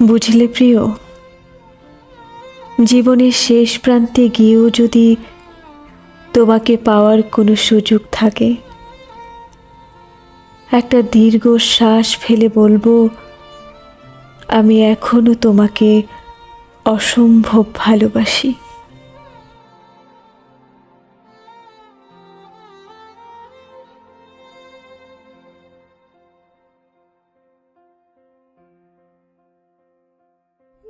বুঝলে প্রিয়, জীবনের শেষ প্রান্তে গিয়েও যদি তোমাকে পাওয়ার কোনো সুযোগ থাকে, একটা দীর্ঘ শ্বাস ফেলে বলব, আমি এখনও তোমাকে অসম্ভব ভালোবাসি।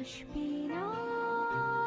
अश्विना।